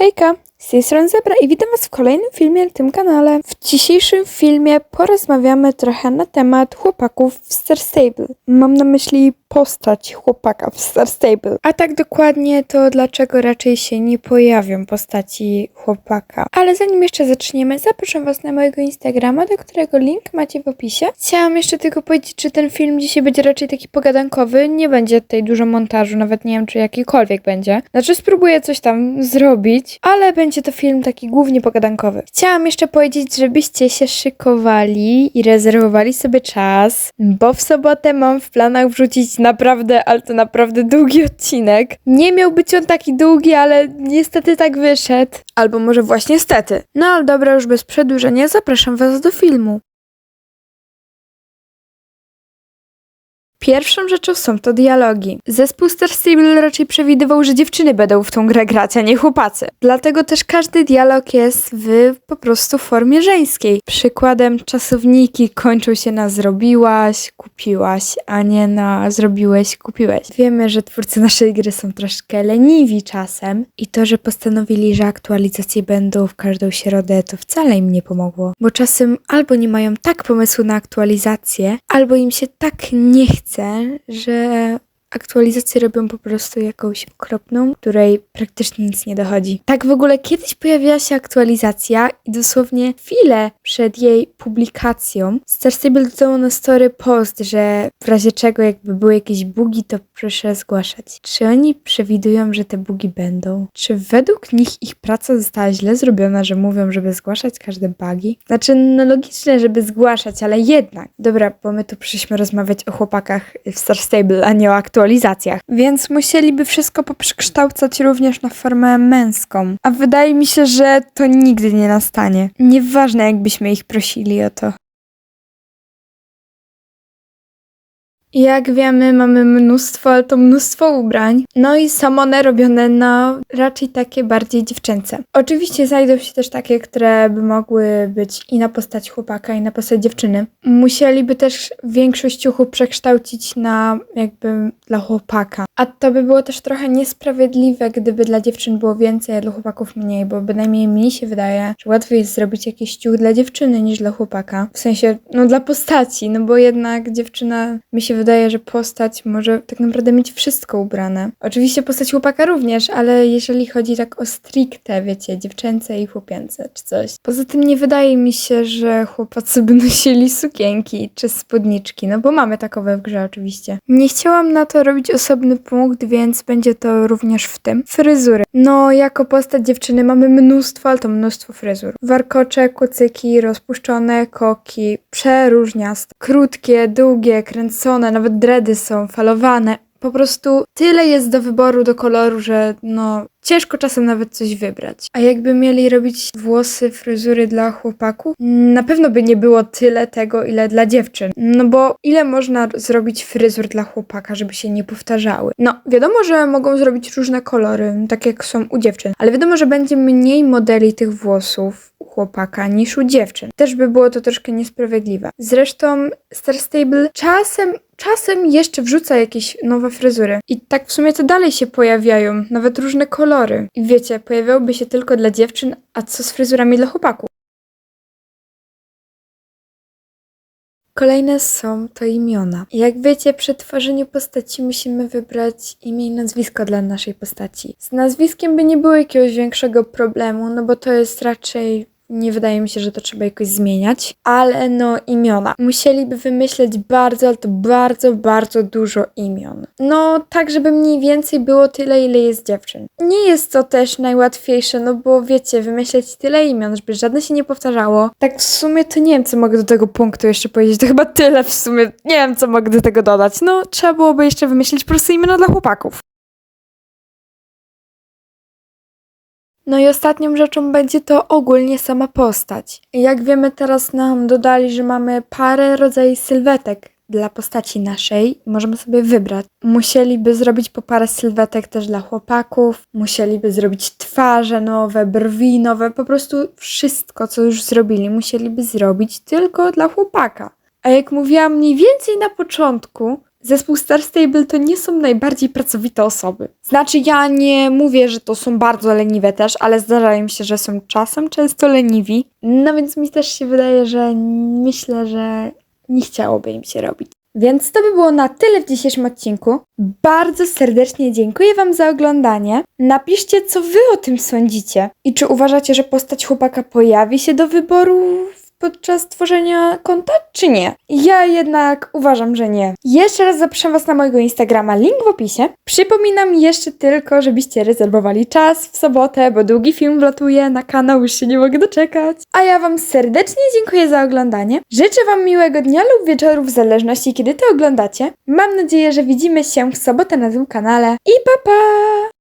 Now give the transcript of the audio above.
Hejka, z tej strony Zebra i witam Was w kolejnym filmie na tym kanale. W dzisiejszym filmie porozmawiamy trochę na temat chłopaków w Star Stable. Mam na myśli postać chłopaka w Star Stable. A tak dokładnie to dlaczego raczej się nie pojawią postaci chłopaka. Ale zanim jeszcze zaczniemy, zapraszam Was na mojego Instagrama, do którego link macie w opisie. Chciałam jeszcze tylko powiedzieć, że ten film dzisiaj będzie raczej taki pogadankowy. Nie będzie tutaj dużo montażu, nawet nie wiem, czy jakikolwiek będzie. Znaczy, spróbuję coś tam zrobić, ale będzie to film taki głównie pogadankowy. Chciałam jeszcze powiedzieć, żebyście się szykowali i rezerwowali sobie czas, bo w sobotę mam w planach wrzucić naprawdę, ale to naprawdę długi odcinek. Nie miał być on taki długi, ale niestety tak wyszedł. Albo może właśnie stety. No ale dobra, już bez przedłużenia, zapraszam Was do filmu. Pierwszą rzeczą są to dialogi. Zespół Star Stable raczej przewidywał, że dziewczyny będą w tą grę grać, a nie chłopacy. Dlatego też każdy dialog jest w po prostu formie żeńskiej. Przykładem czasowniki kończą się na zrobiłaś, kupiłaś, a nie na zrobiłeś, kupiłeś. Wiemy, że twórcy naszej gry są troszkę leniwi czasem i to, że postanowili, że aktualizacje będą w każdą środę, to wcale im nie pomogło. Bo czasem albo nie mają tak pomysłu na aktualizację, albo im się tak nie chce, że aktualizację robią po prostu jakąś okropną, której praktycznie nic nie dochodzi. Tak w ogóle kiedyś pojawiła się aktualizacja i dosłownie chwilę przed jej publikacją Star Stable dodało na story post, że w razie czego jakby były jakieś bugi, to proszę zgłaszać. Czy oni przewidują, że te bugi będą? Czy według nich ich praca została źle zrobiona, że mówią, żeby zgłaszać każde bugi? Znaczy, no logiczne, żeby zgłaszać, ale jednak. Dobra, bo my tu przyszliśmy rozmawiać o chłopakach w Star Stable, a nie o aktualizacjach. Więc musieliby wszystko poprzekształcać również na formę męską. A wydaje mi się, że to nigdy nie nastanie. Nieważne, jakbyśmy ich prosili o to. Jak wiemy, mamy mnóstwo, ale to mnóstwo ubrań. No i są one robione na raczej takie bardziej dziewczęce. Oczywiście znajdą się też takie, które by mogły być i na postać chłopaka, i na postać dziewczyny. Musieliby też większość ciuchów przekształcić na jakby dla chłopaka. A to by było też trochę niesprawiedliwe, gdyby dla dziewczyn było więcej, a dla chłopaków mniej, bo bynajmniej mi się wydaje, że łatwiej jest zrobić jakiś ciuch dla dziewczyny niż dla chłopaka. W sensie, no dla postaci, no bo jednak dziewczyna mi się wydaje, że postać może tak naprawdę mieć wszystko ubrane. Oczywiście postać chłopaka również, ale jeżeli chodzi tak o stricte, wiecie, dziewczęce i chłopięce czy coś. Poza tym nie wydaje mi się, że chłopacy by nosili sukienki czy spódniczki, no bo mamy takowe w grze oczywiście. Nie chciałam na to robić osobny punkt, więc będzie to również w tym. Fryzury. No, jako postać dziewczyny mamy mnóstwo, ale to mnóstwo fryzur. Warkocze, kucyki, rozpuszczone, koki, przeróżniaste. Krótkie, długie, kręcone, nawet dredy są, falowane. Po prostu tyle jest do wyboru, do koloru, że no ciężko czasem nawet coś wybrać. A jakby mieli robić włosy, fryzury dla chłopaków, na pewno by nie było tyle tego, ile dla dziewczyn. No bo ile można zrobić fryzur dla chłopaka, żeby się nie powtarzały? No, wiadomo, że mogą zrobić różne kolory, tak jak są u dziewczyn, ale wiadomo, że będzie mniej modeli tych włosów u chłopaka niż u dziewczyn. Też by było to troszkę niesprawiedliwe. Zresztą Star Stable czasem czasem jeszcze wrzuca jakieś nowe fryzury. I tak w sumie to dalej się pojawiają, nawet różne kolory. I wiecie, pojawiałyby się tylko dla dziewczyn, a co z fryzurami dla chłopaków? Kolejne są to imiona. Jak wiecie, przy tworzeniu postaci musimy wybrać imię i nazwisko dla naszej postaci. Z nazwiskiem by nie było jakiegoś większego problemu, no bo to jest raczej nie wydaje mi się, że to trzeba jakoś zmieniać, ale no imiona. Musieliby wymyśleć bardzo, ale to bardzo, bardzo dużo imion. No tak, żeby mniej więcej było tyle, ile jest dziewczyn. Nie jest to też najłatwiejsze, no bo wiecie, wymyśleć tyle imion, żeby żadne się nie powtarzało. Tak w sumie to nie wiem, co mogę do tego punktu jeszcze powiedzieć. To chyba tyle w sumie. Nie wiem, co mogę do tego dodać. No trzeba byłoby jeszcze wymyślić po prostu imiona dla chłopaków. No i ostatnią rzeczą będzie to ogólnie sama postać. Jak wiemy, teraz nam dodali, że mamy parę rodzajów sylwetek dla postaci naszej możemy sobie wybrać. Musieliby zrobić po parę sylwetek też dla chłopaków, musieliby zrobić twarze nowe, brwi nowe, po prostu wszystko, co już zrobili, musieliby zrobić tylko dla chłopaka. A jak mówiłam mniej więcej na początku, zespół Star Stable to nie są najbardziej pracowite osoby. Znaczy, ja nie mówię, że to są bardzo leniwe też, ale zdarzają się, że są czasem często leniwi. No więc mi też się wydaje, że myślę, że nie chciałoby im się robić. Więc to by było na tyle w dzisiejszym odcinku. Bardzo serdecznie dziękuję Wam za oglądanie. Napiszcie, co Wy o tym sądzicie. I czy uważacie, że postać chłopaka pojawi się do wyboru podczas tworzenia konta, czy nie? Ja jednak uważam, że nie. Jeszcze raz zapraszam Was na mojego Instagrama, link w opisie. Przypominam jeszcze tylko, żebyście rezerwowali czas w sobotę, bo długi film wlatuje na kanał, już się nie mogę doczekać. A ja Wam serdecznie dziękuję za oglądanie. Życzę Wam miłego dnia lub wieczoru, w zależności kiedy to oglądacie. Mam nadzieję, że widzimy się w sobotę na tym kanale. I pa pa!